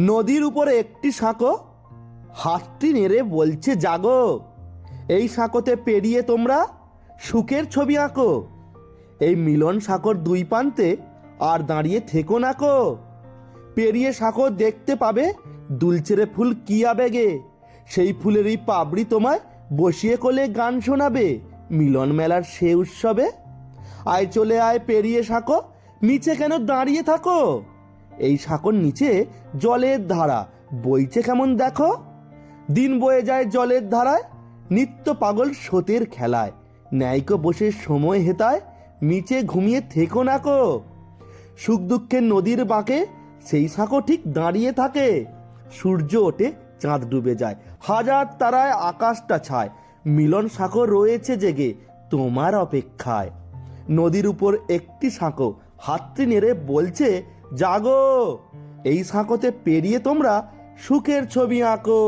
নদীর উপরে একটি সাঁকো? হাতটি নেড়ে বলছে, জাগো। এই সাঁকোতে পেরিয়ে তোমরা সুখের ছবি আঁকো। এই মিলন সাঁকোর দুই প্রান্তে আর দাঁড়িয়ে থেকো নাকো পেরিয়ে সাঁকো দেখতে পাবে দুলচেরে ফুল কি আবেগে। সেই ফুলের এই পাবড়ি তোমায় বসিয়ে কোলে গান শোনাবে, মিলন মেলার সে উৎসবে। আয় চলে আয় পেরিয়ে সাঁকো, নিচে কেন দাঁড়িয়ে থাকো? এই সাঁকোর নিচে জলের ধারা। বইছে কেমন দেখো? দিন বয়ে যায় জলের ধারায়, নিত্য পাগল স্রোতের খেলায়। ন্যায়কো বসে সময় হেতায়, নিচে ঘুমিয়ে থেকো নাকো সুখ দুঃখের নদীর বাঁকে, সেই সাঁকো ঠিক দাঁড়িয়ে থাকে। সূর্য ওঠে চাঁদ ডুবে যায়, হাজার তারায় আকাশটা ছায়। মিলন সাঁকো রয়েছে জেগে তোমার অপেক্ষায়। নদীর উপর একটি সাঁকো হাতটি নেড়ে বলছে জাগো। এই সাঁকোতে পেরিয়ে তোমরা সুখের ছবি আঁকো।